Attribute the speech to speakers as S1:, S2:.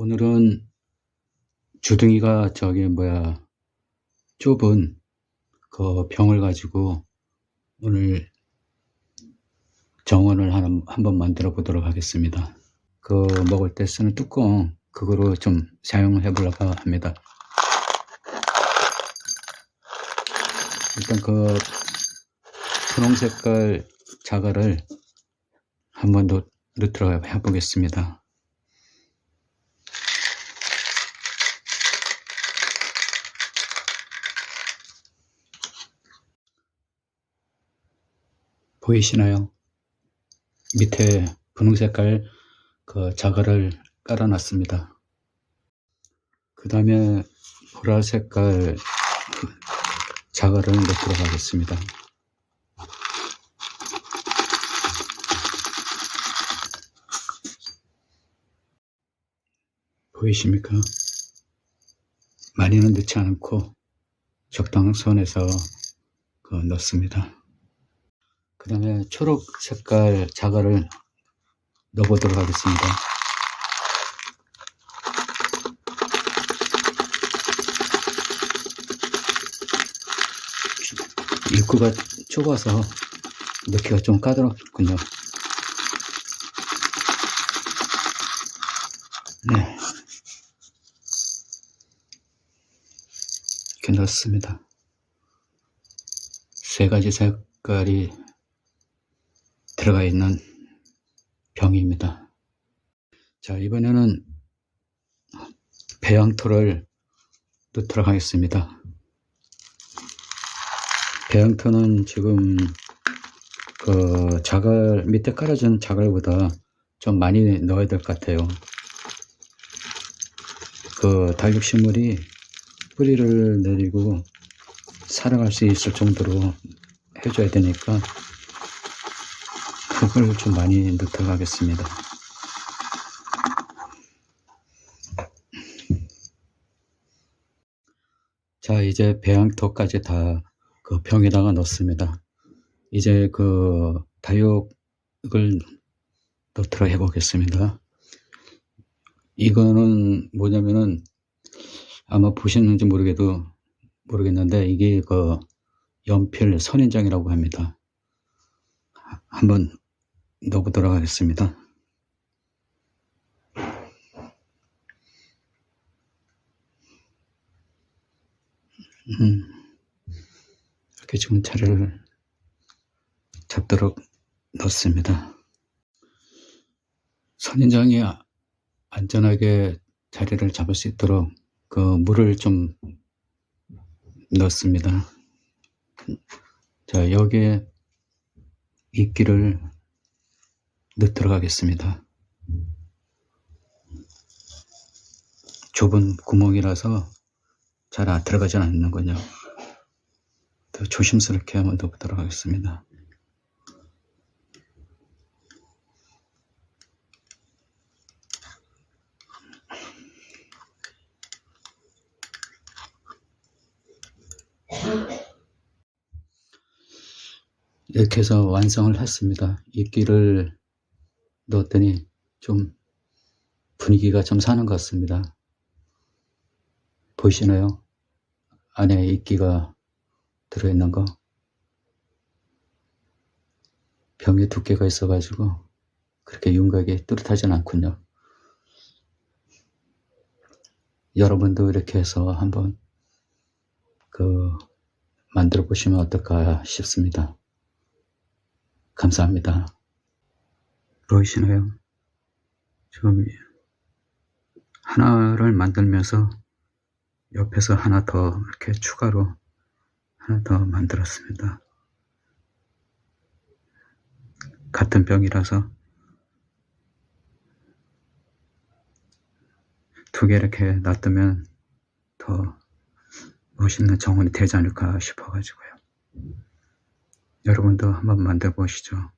S1: 오늘은 주둥이가 저기 뭐야 좁은 그 병을 가지고 오늘 정원을 하나 한번 만들어 보도록 하겠습니다. 그 먹을 때 쓰는 뚜껑 그거로 좀 사용해 보려고 합니다. 일단 그 분홍 색깔 자갈을 한번 넣, 넣도록 해보겠습니다. 보이시나요? 밑에 분홍 색깔 그 자갈을 깔아놨습니다. 그 다음에 보라 색깔 자갈을 넣도록 하겠습니다. 보이십니까? 많이는 넣지 않고 적당 선에서 그 넣습니다. 그 다음에 초록 색깔 자갈을 넣어보도록 하겠습니다. 입구가 좁아서 넣기가 좀 까다롭군요. 네. 이렇게 넣습니다. 세 가지 색깔이 들어가 있는 병입니다. 자, 이번에는 배양토를 넣도록 하겠습니다. 배양토는 지금 그 자갈 밑에 깔아준 자갈보다 좀 많이 넣어야 될 것 같아요. 그 다육식물이 뿌리를 내리고 살아갈 수 있을 정도로 해줘야 되니까 그걸 좀 많이 넣도록 하겠습니다. 자, 이제 배양토까지 다 그 병에다가 넣습니다. 이제 그 다육을 넣도록 해보겠습니다. 이거는 뭐냐면은 아마 보셨는지 모르게도 모르겠는데 이게 그 연필 선인장이라고 합니다. 한번 넣어보도록 하겠습니다. 음, 이렇게 지금 자리를 잡도록 넣습니다. 선인장이 안전하게 자리를 잡을 수 있도록 그 물을 좀 넣습니다. 자, 여기에 이끼를 넣도록 하겠습니다. 좁은 구멍이라서 잘안 들어가지 않는군요. 더 조심스럽게 한번 넣도록 하겠습니다. 이렇게 해서 완성을 했습니다. 이끼를 넣었더니 좀 분위기가 좀 사는 것 같습니다. 보이시나요? 안에 이끼가 들어있는 거. 병에 두께가 있어가지고 그렇게 윤곽이 뚜렷하진 않군요. 여러분도 이렇게 해서 한번 그 만들어 보시면 어떨까 싶습니다. 감사합니다. 보이시나요? 지금 하나를 만들면서 옆에서 하나 더 이렇게 추가로 하나 더 만들었습니다. 같은 병이라서 두 개 이렇게 놔두면 더 멋있는 정원이 되지 않을까 싶어가지고요. 여러분도 한번 만들어 보시죠.